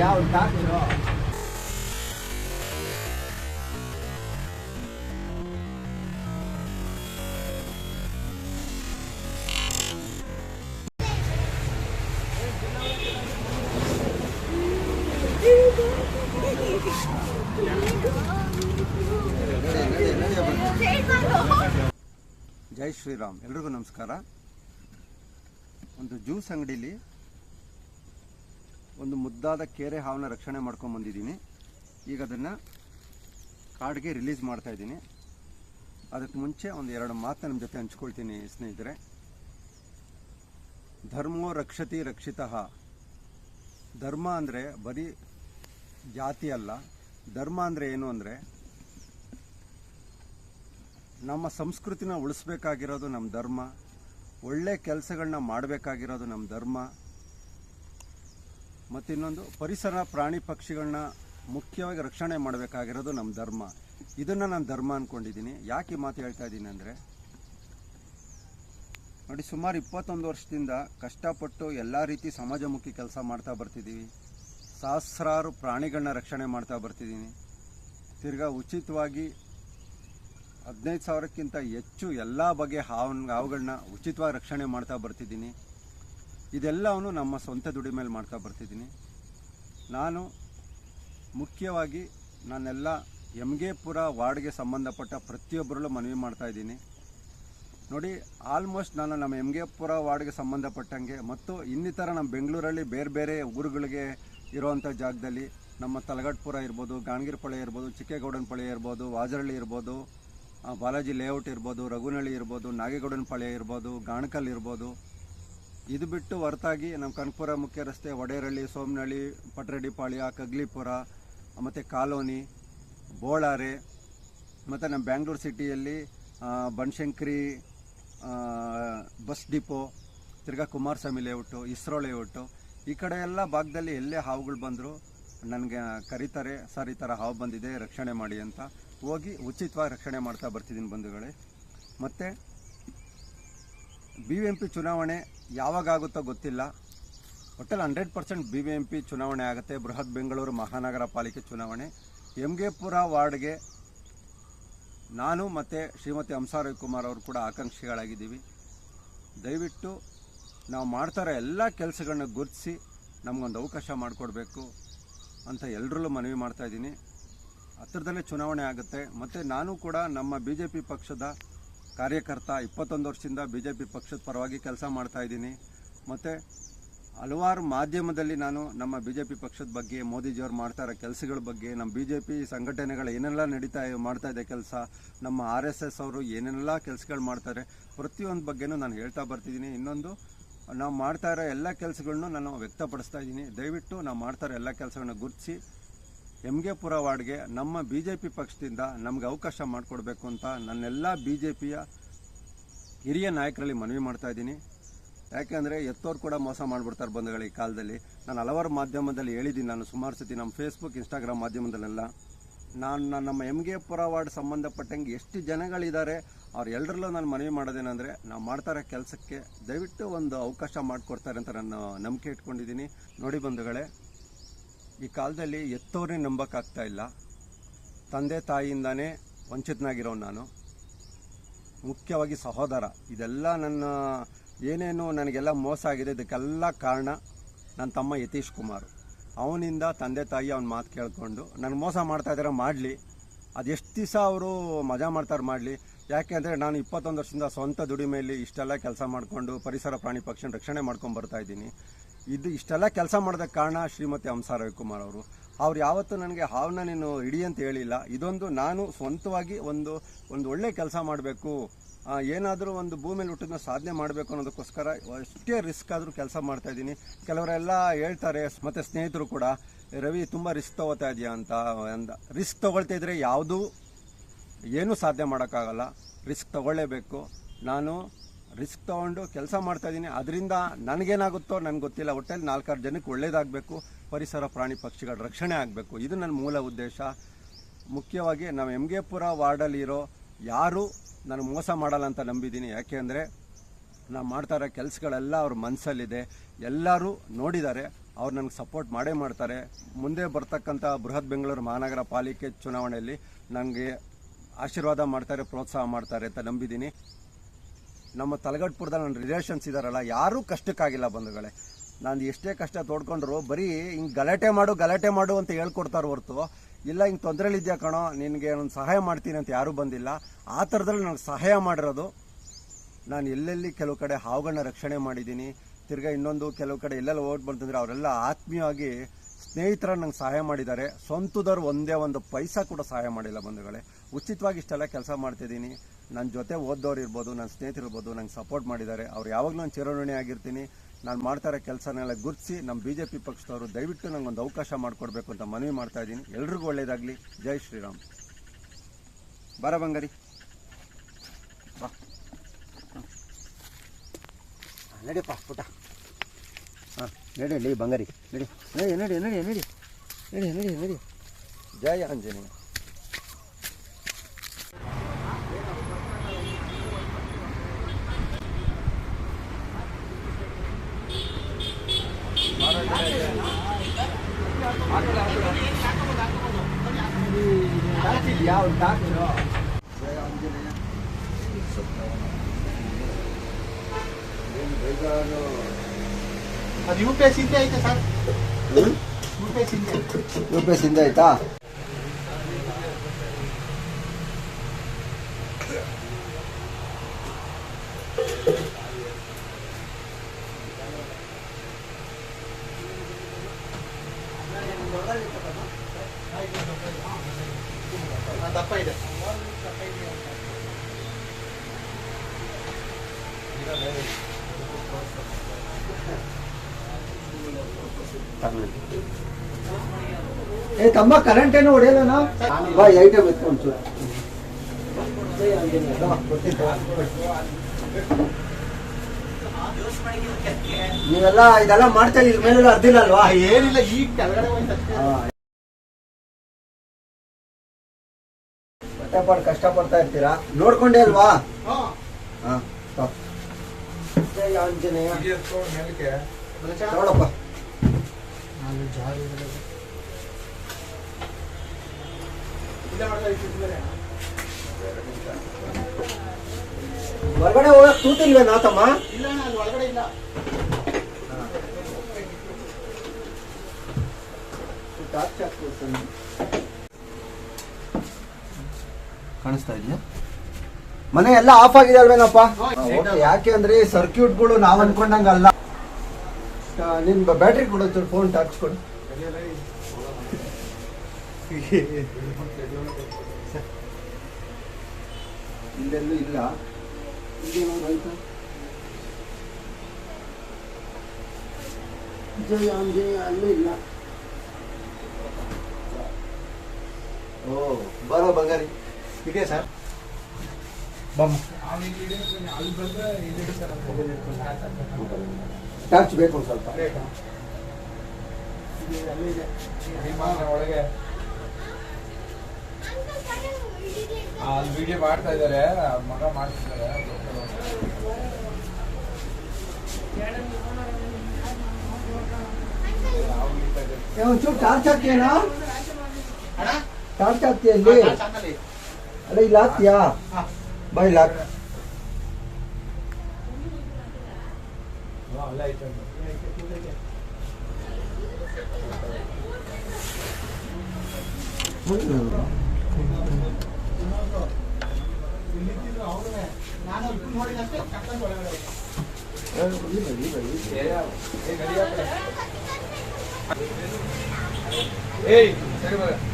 ಯಾವ ಡಾಕ್ಟ್ರು ಜೈ ಶ್ರೀರಾಮ್ ಎಲ್ರಿಗೂ ನಮಸ್ಕಾರ. ಒಂದು ಜ್ಯೂಸ್ ಅಂಗಡಿಲಿ ಒಂದು ಮುದ್ದಾದ ಕೆರೆ ಹಾವನ್ನ ರಕ್ಷಣೆ ಮಾಡ್ಕೊಂಡು ಬಂದಿದ್ದೀನಿ. ಈಗ ಅದನ್ನು ಕಾಡಿಗೆ ರಿಲೀಸ್ ಮಾಡ್ತಾ ಇದ್ದೀನಿ. ಅದಕ್ಕೆ ಮುಂಚೆ ಒಂದು ಎರಡು ಮಾತು ನಿಮ್ಮ ಜೊತೆ ಹಂಚ್ಕೊಳ್ತೀನಿ ಸ್ನೇಹಿತರೆ. ಧರ್ಮೋ ರಕ್ಷತಿ ರಕ್ಷಿತಃ. ಧರ್ಮ ಅಂದರೆ ಬರೀ ಜಾತಿ ಅಲ್ಲ. ಧರ್ಮ ಅಂದರೆ ಏನು ಅಂದರೆ ನಮ್ಮ ಸಂಸ್ಕೃತಿನ ಉಳಿಸ್ಬೇಕಾಗಿರೋದು ನಮ್ಮ ಧರ್ಮ. ಒಳ್ಳೆ ಕೆಲಸಗಳನ್ನ ಮಾಡಬೇಕಾಗಿರೋದು ನಮ್ಮ ಧರ್ಮ. ಮತ್ತು ಇನ್ನೊಂದು ಪರಿಸರ ಪ್ರಾಣಿ ಪಕ್ಷಿಗಳನ್ನ ಮುಖ್ಯವಾಗಿ ರಕ್ಷಣೆ ಮಾಡಬೇಕಾಗಿರೋದು ನಮ್ಮ ಧರ್ಮ. ಇದನ್ನು ನಾನು ಧರ್ಮ ಅಂದ್ಕೊಂಡಿದ್ದೀನಿ ಯಾಕೆ ಮಾತು ಹೇಳ್ತಾ ಇದ್ದೀನಿ ಅಂದರೆ, ನೋಡಿ, ಸುಮಾರು ಇಪ್ಪತ್ತೊಂದು ವರ್ಷದಿಂದ ಕಷ್ಟಪಟ್ಟು ಎಲ್ಲ ರೀತಿ ಸಮಾಜಮುಖಿ ಕೆಲಸ ಮಾಡ್ತಾ ಬರ್ತಿದ್ದೀವಿ ಸಹಸ್ರಾರು ಪ್ರಾಣಿಗಳನ್ನ ರಕ್ಷಣೆ ಮಾಡ್ತಾ ಬರ್ತಿದ್ದೀನಿ ತಿರ್ಗಾ ಉಚಿತವಾಗಿ ಹದಿನೈದು ಸಾವಿರಕ್ಕಿಂತ ಹೆಚ್ಚು ಎಲ್ಲ ಬಗೆಯ ಹಾವು ಹಾವುಗಳನ್ನ ಉಚಿತವಾಗಿ ರಕ್ಷಣೆ ಮಾಡ್ತಾ ಬರ್ತಿದ್ದೀನಿ ಇದೆಲ್ಲವನ್ನು ನಮ್ಮ ಸ್ವಂತ ದುಡಿಮೇಲೆ ಮಾಡ್ತಾ ಬರ್ತಿದ್ದೀನಿ. ನಾನು ಮುಖ್ಯವಾಗಿ ನಾನೆಲ್ಲ ಎಮ್ಗೆಪುರ ವಾರ್ಡ್ಗೆ ಸಂಬಂಧಪಟ್ಟ ಪ್ರತಿಯೊಬ್ಬರಲ್ಲೂ ಮನವಿ ಮಾಡ್ತಾ ಇದ್ದೀನಿ. ನೋಡಿ, ಆಲ್ಮೋಸ್ಟ್ ನಾನು ನಮ್ಮ ಎಮ್ಗೆಪುರ ವಾರ್ಡ್ಗೆ ಸಂಬಂಧಪಟ್ಟಂಗೆ ಮತ್ತು ಇನ್ನಿತರ ನಮ್ಮ ಬೆಂಗಳೂರಲ್ಲಿ ಬೇರೆ ಬೇರೆ ಊರುಗಳಿಗೆ ಇರುವಂಥ ಜಾಗದಲ್ಲಿ ನಮ್ಮ ತಲಗಟ್ಪುರ ಇರ್ಬೋದು, ಗಾಣಗಿರಪಳೆ ಇರ್ಬೋದು, ಚಿಕ್ಕೇಗೌಡನಪಳೆ ಇರ್ಬೋದು, ವಾಜರಳ್ಳಿ ಇರ್ಬೋದು ಬಾಲಾಜಿ ಲೇಔಟ್ ಇರ್ಬೋದು, ರಘುನಳ್ಳಿ ಇರ್ಬೋದು ನಾಗೇಗೌಡನ ಪಳೆ ಇರ್ಬೋದು, ಗಾಣಕಲ್ ಇರ್ಬೋದು ಇದು ಬಿಟ್ಟು ಹೊರತಾಗಿ ನಮ್ಮ ಕನಕಪುರ ಮುಖ್ಯ ರಸ್ತೆ, ಒಡೇರಳ್ಳಿ ಸೋಮನಹಳ್ಳಿ ಪಟ್ರಡಿಪಾಳ್ಯ ಪಾಳ್ಯ ಕಗ್ಲಿಪುರ, ಮತ್ತು ಕಾಲೋನಿ, ಬೋಳಾರೆ, ಮತ್ತು ನಮ್ಮ ಬ್ಯಾಂಗ್ಳೂರು ಸಿಟಿಯಲ್ಲಿ ಬನಶಂಕರಿ ಬಸ್ ಡಿಪೋ, ತಿರ್ಗಾ ಕುಮಾರಸ್ವಾಮಿ ಲೇಔಟು, ಇಸ್ರೋ ಲೇಔಟು, ಈ ಕಡೆ ಎಲ್ಲ ಭಾಗದಲ್ಲಿ ಎಲ್ಲೇ ಹಾವುಗಳು ಬಂದರೂ ನನಗೆ ಕರೀತಾರೆ, ಸರ್, ಈ ಥರ ಹಾವು ಬಂದಿದೆ, ರಕ್ಷಣೆ ಮಾಡಿ ಅಂತ. ಹೋಗಿ ಉಚಿತವಾಗಿ ರಕ್ಷಣೆ ಮಾಡ್ತಾ ಬರ್ತಿದ್ದೀನಿ ಬಂಧುಗಳೇ. ಮತ್ತು ಬಿ ಎಂ ಪಿ ಚುನಾವಣೆ ಯಾವಾಗ ಆಗುತ್ತೋ ಗೊತ್ತಿಲ್ಲ. ಒಟ್ಟಲ್ಲಿ hundred percent B M P ಚುನಾವಣೆ ಆಗುತ್ತೆ. ಬೃಹತ್ ಬೆಂಗಳೂರು ಮಹಾನಗರ ಪಾಲಿಕೆ ಚುನಾವಣೆ. ಎಮ್ಗೆಪುರ ವಾರ್ಡ್ಗೆ ನಾನು ಮತ್ತು ಶ್ರೀಮತಿ ಹಂಸಾರವಿ ರವಿಕುಮಾರ್ ಅವರು ಕೂಡ ಆಕಾಂಕ್ಷಿಗಳಾಗಿದ್ದೀವಿ. ದಯವಿಟ್ಟು ನಾವು ಮಾಡ್ತಾರೋ ಎಲ್ಲ ಕೆಲಸಗಳನ್ನ ಗುರುತಿಸಿ ನಮಗೊಂದು ಅವಕಾಶ ಮಾಡಿಕೊಡ್ಬೇಕು ಅಂತ ಎಲ್ಲರಲ್ಲೂ ಮನವಿ ಮಾಡ್ತಾ ಇದ್ದೀನಿ. ಹತ್ತಿರದಲ್ಲೇ ಚುನಾವಣೆ ಆಗುತ್ತೆ. ಮತ್ತು ನಾನು ಕೂಡ ನಮ್ಮ ಬಿ ಜೆ ಪಿ ಪಕ್ಷದ ಕಾರ್ಯಕರ್ತ ಇಪ್ಪತ್ತೊಂದು ವರ್ಷದಿಂದ ಬಿ ಜೆ ಪಿ ಪಕ್ಷದ ಪರವಾಗಿ ಕೆಲಸ ಮಾಡ್ತಾ ಇದ್ದೀನಿ. ಮತ್ತು ಹಲವಾರು ಮಾಧ್ಯಮದಲ್ಲಿ ನಾನು ನಮ್ಮ ಬಿ ಜೆ ಪಿ ಪಕ್ಷದ ಬಗ್ಗೆ, ಮೋದಿಜಿಯವ್ರು ಮಾಡ್ತಾ ಇರೋ ಕೆಲಸಗಳ ಬಗ್ಗೆ, ನಮ್ಮ ಬಿ ಜೆ ಪಿ ಸಂಘಟನೆಗಳು ಏನೆಲ್ಲ ನಡೀತಾ ಮಾಡ್ತಾ ಇದೆ ಕೆಲಸ, ನಮ್ಮ ಆರ್ ಎಸ್ ಎಸ್ ಅವರು ಏನೆಲ್ಲ ಕೆಲಸಗಳು ಮಾಡ್ತಾರೆ, ಪ್ರತಿಯೊಂದು ಬಗ್ಗೆನೂ ನಾನು ಹೇಳ್ತಾ ಬರ್ತಿದ್ದೀನಿ. ಇನ್ನೊಂದು, ನಾವು ಮಾಡ್ತಾ ಇರೋ ಎಲ್ಲ ಕೆಲಸಗಳನ್ನು ನಾನು ವ್ಯಕ್ತಪಡಿಸ್ತಾ ಇದ್ದೀನಿ. ದಯವಿಟ್ಟು ನಾವು ಮಾಡ್ತಾ ಇರೋ ಎಲ್ಲ ಕೆಲಸಗಳನ್ನ ಗುರುತಿಸಿ. ಎಮ್ಗೆಪುರ ವಾರ್ಡ್ಗೆ ನಮ್ಮ ಬಿ ಜೆ ಪಿ ಪಕ್ಷದಿಂದ ನಮ್ಗೆ ಅವಕಾಶ ಮಾಡಿಕೊಡ್ಬೇಕು ಅಂತ ನನ್ನೆಲ್ಲ ಬಿ ಜೆ ಪಿಯ ಹಿರಿಯ ನಾಯಕರಲ್ಲಿ ಮನವಿ ಮಾಡ್ತಾ ಇದ್ದೀನಿ. ಯಾಕೆಂದರೆ ಎತ್ತೋರು ಕೂಡ ಮೋಸ ಮಾಡಿಬಿಡ್ತಾರೆ ಬಂಧುಗಳ ಈ ಕಾಲದಲ್ಲಿ. ನಾನು ಹಲವಾರು ಮಾಧ್ಯಮದಲ್ಲಿ ಹೇಳಿದ್ದೀನಿ. ನಾನು ಸುಮಾರು ಸತಿ ನಮ್ಮ ಫೇಸ್ಬುಕ್ ಇನ್ಸ್ಟಾಗ್ರಾಮ್ ಮಾಧ್ಯಮದಲ್ಲೆಲ್ಲ. ನಾನು ನಮ್ಮ ಪುರ ವಾರ್ಡ್ ಸಂಬಂಧಪಟ್ಟಂಗೆ ಎಷ್ಟು ಜನಗಳಿದ್ದಾರೆ, ಅವ್ರು ಎಲ್ಲರಲ್ಲೂ ನಾನು ಮನವಿ ಮಾಡೋದೇನೆಂದರೆ ನಾವು ಮಾಡ್ತಾರೋ ಕೆಲಸಕ್ಕೆ ದಯವಿಟ್ಟು ಒಂದು ಅವಕಾಶ ಮಾಡಿಕೊಡ್ತಾರೆ ಅಂತ ನಾನು ನಂಬಿಕೆ ಇಟ್ಕೊಂಡಿದ್ದೀನಿ. ನೋಡಿ ಬಂಧುಗಳೇ ಈ ಕಾಲದಲ್ಲಿ ಎತ್ತೋರೇ ನಂಬಕ್ಕಾಗ್ತಾ ಇಲ್ಲ. ತಂದೆ ತಾಯಿಯಿಂದಾನೇ ವಂಚಿತನಾಗಿರೋ ನಾನು. ಮುಖ್ಯವಾಗಿ ಸಹೋದರ. ಇದೆಲ್ಲ ನನ್ನ, ಏನೇನು ನನಗೆಲ್ಲ ಮೋಸ ಆಗಿದೆ, ಇದಕ್ಕೆಲ್ಲ ಕಾರಣ ನನ್ನ ತಮ್ಮ ಯತೀಶ್ ಕುಮಾರ್. ಅವನಿಂದ ತಂದೆ ತಾಯಿ ಅವ್ನ ಮಾತು ಕೇಳಿಕೊಂಡು ನನಗೆ ಮೋಸ ಮಾಡ್ತಾ ಇದ್ದಾರೆ? ಮಾಡಲಿ. ಅದೆಷ್ಟು ದಿವಸ ಅವರು ಮಜಾ ಮಾಡ್ತಾರೆ ಮಾಡಲಿ. ಯಾಕೆ ಅಂದರೆ ನಾನು ಇಪ್ಪತ್ತೊಂದು ವರ್ಷದಿಂದ ಸ್ವಂತ ದುಡಿಮೆಯಲ್ಲಿ ಇಷ್ಟೆಲ್ಲ ಕೆಲಸ ಮಾಡಿಕೊಂಡು ಪರಿಸರ ಪ್ರಾಣಿ ಪಕ್ಷಿನ ರಕ್ಷಣೆ ಮಾಡ್ಕೊಂಡು ಬರ್ತಾ ಇದ್ದೀನಿ. ಇದು ಇಷ್ಟೆಲ್ಲ ಕೆಲಸ ಮಾಡೋದಕ್ಕೆ ಕಾರಣ ಶ್ರೀಮತಿ ಹಂಸ ರವಿಕುಮಾರ್ ಅವರು. ಅವ್ರು ಯಾವತ್ತೂ ನನಗೆ ಹಾವನ್ನ ನೀನು ಹಿಡಿ ಅಂತ ಹೇಳಿಲ್ಲ. ಇದೊಂದು ನಾನು ಸ್ವಂತವಾಗಿ ಒಂದು ಒಂದು ಒಳ್ಳೆ ಕೆಲಸ ಮಾಡಬೇಕು. ಏನಾದರೂ ಒಂದು ಭೂಮಿಯಲ್ಲಿ ಹುಟ್ಟಿದ್ನ ಸಾಧನೆ ಮಾಡಬೇಕು ಅನ್ನೋದಕ್ಕೋಸ್ಕರ ಎಷ್ಟೇ ರಿಸ್ಕ್ ಆದರೂ ಕೆಲಸ ಮಾಡ್ತಾ ಇದ್ದೀನಿ. ಕೆಲವರೆಲ್ಲ ಹೇಳ್ತಾರೆ, ಮತ್ತು ಸ್ನೇಹಿತರು ಕೂಡ, ರವಿ, ತುಂಬ ರಿಸ್ಕ್ ತಗೋತಾ ಇದೆಯಾ? ಅಂತ ಅಂದ. ರಿಸ್ಕ್ ತೊಗೊಳ್ತಾ ಇದ್ರೆ ಯಾವುದೂ ಏನೂ ಸಾಧನೆ ಮಾಡೋಕ್ಕಾಗಲ್ಲ. ರಿಸ್ಕ್ ತಗೊಳ್ಳೇಬೇಕು. ನಾನು ರಿಸ್ಕ್ ತೊಗೊಂಡು ಕೆಲಸ ಮಾಡ್ತಾ ಇದ್ದೀನಿ ಅದರಿಂದ ನನಗೇನಾಗುತ್ತೋ ನನಗೆ ಗೊತ್ತಿಲ್ಲ. ಒಟ್ಟಲ್ಲಿ ನಾಲ್ಕಾರು ಜನಕ್ಕೆ ಒಳ್ಳೇದಾಗಬೇಕು. ಪರಿಸರ, ಪ್ರಾಣಿ ಪಕ್ಷಿಗಳ ರಕ್ಷಣೆ ಆಗಬೇಕು. ಇದು ನನ್ನ ಮೂಲ ಉದ್ದೇಶ. ಮುಖ್ಯವಾಗಿ ನಾವು ಎಮ್ಗೆಪುರ ವಾರ್ಡಲ್ಲಿರೋ ಯಾರು ನಾನು ಮೋಸ ಮಾಡಲ್ಲ ಅಂತ ನಂಬಿದ್ದೀನಿ. ಯಾಕೆ ಅಂದರೆ ನಾವು ಮಾಡ್ತಾ ಇರೋ ಕೆಲಸಗಳೆಲ್ಲ ಅವ್ರ ಮನಸ್ಸಲ್ಲಿದೆ ಎಲ್ಲರೂ ನೋಡಿದ್ದಾರೆ. ಅವ್ರು ನನಗೆ ಸಪೋರ್ಟ್ ಮಾಡೇ ಮಾಡ್ತಾರೆ. ಮುಂದೆ ಬರ್ತಕ್ಕಂಥ ಬೃಹತ್ ಬೆಂಗಳೂರು ಮಹಾನಗರ ಪಾಲಿಕೆ ಚುನಾವಣೆಯಲ್ಲಿ ನನಗೆ ಆಶೀರ್ವಾದ ಮಾಡ್ತಾರೆ, ಪ್ರೋತ್ಸಾಹ ಮಾಡ್ತಾರೆ ಅಂತ ನಂಬಿದ್ದೀನಿ. ನಮ್ಮ ತಲಗಟ್ಪುರದಲ್ಲಿ ನನ್ನ ರಿಲೇಷನ್ಸ್ ಇದಾರಲ್ಲ, ಯಾರೂ ಕಷ್ಟಕ್ಕಾಗಿಲ್ಲ ಬಂಧುಗಳೇ. ನಾನು ಎಷ್ಟೇ ಕಷ್ಟ ತೋಡ್ಕೊಂಡ್ರು ಬರೀ ಹಿಂಗೆ ಗಲಾಟೆ ಮಾಡು ಗಲಾಟೆ ಮಾಡು ಅಂತ ಹೇಳ್ಕೊಡ್ತಾರೆ ಹೊರತು. ಇಲ್ಲ, ಹಿಂಗೆ ತೊಂದರೆಲಿದ್ಯಾ ಕಣೋ, ನಿನಗೆ ನಾನು ಸಹಾಯ ಮಾಡ್ತೀನಿ ಅಂತ ಯಾರೂ ಬಂದಿಲ್ಲ. ಆ ಥರದಲ್ಲಿ ನನಗೆ ಸಹಾಯ ಮಾಡಿರೋದು, ನಾನು ಎಲ್ಲೆಲ್ಲಿ ಕೆಲವು ಕಡೆ ಹಾವುಗಳನ್ನ ರಕ್ಷಣೆ ಮಾಡಿದ್ದೀನಿ, ತಿರ್ಗಾ ಇನ್ನೊಂದು ಕೆಲವು ಕಡೆ ಎಲ್ಲೆಲ್ಲ ಓಟ್ ಬಂತಂದರೆ ಅವರೆಲ್ಲ ಆತ್ಮೀಯವಾಗಿ ಸ್ನೇಹಿತರ ನಂಗೆ ಸಹಾಯ ಮಾಡಿದ್ದಾರೆ. ಸ್ವಂತದವ್ರು ಒಂದೇ ಒಂದು ಪೈಸಾ ಕೂಡ ಸಹಾಯ ಮಾಡಿಲ್ಲ ಬಂಧುಗಳೇ. ಉಚಿತವಾಗಿ ಇಷ್ಟೆಲ್ಲ ಕೆಲಸ ಮಾಡ್ತಿದ್ದೀನಿ. ನನ್ನ ಜೊತೆ ಓದ್ದವ್ರು ಇರ್ಬೋದು ನನ್ನ ಸ್ನೇಹಿತರು ಇರ್ಬೋದು, ನಂಗೆ ಸಪೋರ್ಟ್ ಮಾಡಿದ್ದಾರೆ. ಅವ್ರು ಯಾವಾಗಲೂ ನಾನು ಚಿರಋಣಿ ಆಗಿರ್ತೀನಿ. ನಾನು ಮಾಡ್ತಾ ಇರೋ ಕೆಲಸನೆಲ್ಲ ಗುರುತಿಸಿ ನಮ್ಮ ಬಿ ಜೆ ಪಿ ಪಕ್ಷದವರು ದಯವಿಟ್ಟು ನಂಗೊಂದು ಅವಕಾಶ ಮಾಡಿಕೊಡ್ಬೇಕು ಅಂತ ಮನವಿ ಮಾಡ್ತಾ ಇದ್ದೀನಿ. ಎಲ್ರಿಗೂ ಒಳ್ಳೇದಾಗಲಿ. ಜೈ ಶ್ರೀರಾಮ್. ಬರ ಬಂಗಾರಿ. ಬಾ. ನಡಿಯಪ್ಪ ಪುಟ. ಹಾಂ, ನಡಿ ನಡಿ ಬಂಗಾರಿ. ನಡಿ. ನಡಿ ನಡಿ ನಡಿ ನಡಿ. ನಡಿ ನಡಿ ನಡಿ. ಜಯ ಆಂಜನೇಯ. ಯಾವ ಬೇಜಾರು ಅದು ಯು ಪಿ ಎಸ್ ಹಿಂದೆ ಐತೆ ಸರ್. ಯು ಪಿ ಎಸ್ ಹಿಂದೆ ಯು ಪಿ ಎಸ್ ಇಂದ ಆಯ್ತಾ ದಪ್ಪ ಇದೆ ಏ ತಮ್ಮ ಕರೆಂಟ್ ಏನು ಹೊಡೆಯಲ್ಲ ನಾವು ಬಾ ಎತ್ಕೊಂಡು ಚೂರು ನೀವೆಲ್ಲ ಇದೆಲ್ಲ ಮಾಡ್ತಾ ಇದ್ರ ಮೇಲೆ ಅರ್ದಿಲ್ಲ ಅಲ್ವಾ ಏನಿಲ್ಲ ಈಗ ಕೆಳಗಡೆ ಹೊಟ್ಟೆಪಾಡು ಕಷ್ಟಪಡ್ತಾ ಇರ್ತೀರಾ? ನೋಡ್ಕೊಂಡೆ ಅಲ್ವಾ? ಹಾ. ನೋಡಪ್ಪ ಹೊರಗಡೆ ಹೋಗಕ್ ನಾ ತಮ್ಮ? ಇಲ್ಲ ನಾನು ಇಲ್ಲ. ಕಾಣಿಸ್ತಾ ಇದೆಯಾ? ಮನೆ ಎಲ್ಲ ಆಫ್ ಆಗಿದೆ ಅಲ್ವೇನಪ್ಪ. ಯಾಕೆ ಅಂದ್ರೆ ಸರ್ಕ್ಯೂಟ್ಗಳು ನಾವ್ ಅನ್ಕೊಂಡಂಗ ಅಲ್ಲ. ನಿನ್ ಬ್ಯಾಟ್ರಿ ಕೊಡು ಫೋನ್ ಟಾರ್ಚ್ ಕೊಡು ಇಲ್ಲೆಲ್ಲೂ ಇಲ್ಲ. ಅಲ್ಲೂ ಇಲ್ಲ. ಓ ಬರೋ ಬಂಗಾರಿ. ಇದೆಯಾ ಸರ್. ಟಾರ್ಚ್ ಬೇಕು ಒಂದು ಸ್ವಲ್ಪ. ಒಳಗೆ ಅಲ್ಲಿ ವಿಡಿಯೋ ಮಾಡ್ತಾ ಇದಾರೆ ಅವ್ರ ಮಗ ಮಾಡ್ತಿದ್ದಾರೆ. ಒಂಚೂರು ಟಾರ್ಚ್ ಹಾಕ್ತೀಯನಾ ಅಣ್ಣ? ಟಾರ್ಚ್ ಹಾಕ್ತೀಯ ở đây lát kìa bay lật Hãy subscribe cho kênh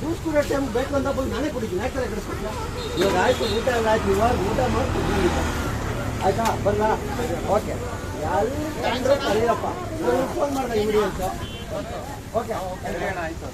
juice ಕುಡಿಯೋ ಟೈಮ್ ಬೇಕು ಅಂತ ಬಂದು ನಾನೇ ಕುಡಿತೀನಿ. ಯಾಕೆ ಕಳಿಸ್ಕೊಟ್ಟಿಲ್ಲ ಇವಾಗ ಆಯ್ತು ಊಟ ಎಲ್ಲ ಆಯ್ತು, ಇವಾಗ ಊಟ ಮಾಡ್ತೀನಿ. ಆಯ್ತಾ? ಬರಲಾ? ಓಕೆ. ಎಲ್ಲ ಕರೀರಪ್ಪ. ನಾನು ಫೋನ್ ಮಾಡಿದೆ ಇಮಿಡಿ ಅಂತ. ಓಕೆ. ಆಯ್ತು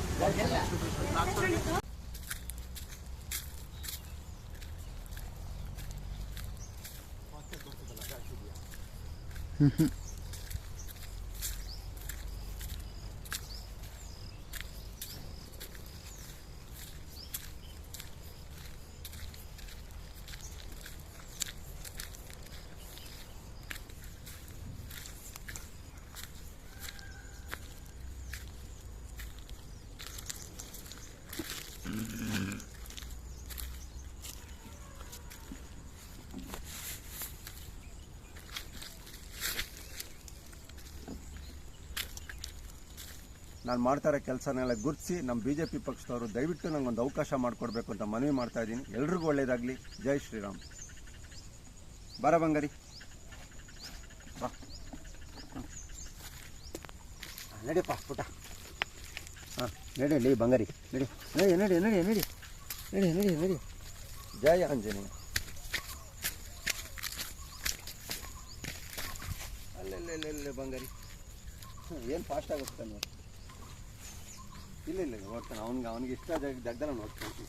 ನಾನು ಮಾಡ್ತಾ ಇರೋ ಕೆಲಸನೆಲ್ಲ ಗುರುತಿಸಿ ನಮ್ಮ ಬಿ ಜೆ ಪಿ ಪಕ್ಷದವರು ದಯವಿಟ್ಟು ನಂಗೊಂದು ಅವಕಾಶ ಮಾಡಿಕೊಡ್ಬೇಕು ಅಂತ ಮನವಿ ಮಾಡ್ತಾ ಇದ್ದೀನಿ. ಎಲ್ರಿಗೂ ಒಳ್ಳೇದಾಗಲಿ. ಜೈ ಶ್ರೀರಾಮ್. ಬರ ಬಂಗಾರಿ. ನಡಿಯಪ್ಪ ಪುಟ ಹಾಂ ನಡಿ ನಡಿ ಬಂಗಾರಿ. ನಡಿ. ನಡಿ ನಡಿ ನಡಿ ನಡಿ. ನಡಿ ನಡಿ ನಡಿ. ಜಯ ಆಂಜನೇಯ. ಅಲ್ಲೆಲ್ಲೆಲ್ಲೆಲ್ಲೆ ಬಂಗಾರಿ. ಏನು ಫಾಸ್ಟ್ ಆಗುತ್ತೆ ನೋಡಿ ಇಲ್ಲ ಇಲ್ಲ ಇಲ್ಲ ನೋಡ್ತಾನೆ ಅವ್ನಿಗೆ ಅವ್ನಿಗೆ ಇಷ್ಟ ಜಾಗ ಜಾಗದಲ್ಲಿ ನೋಡ್ತಾನೆ.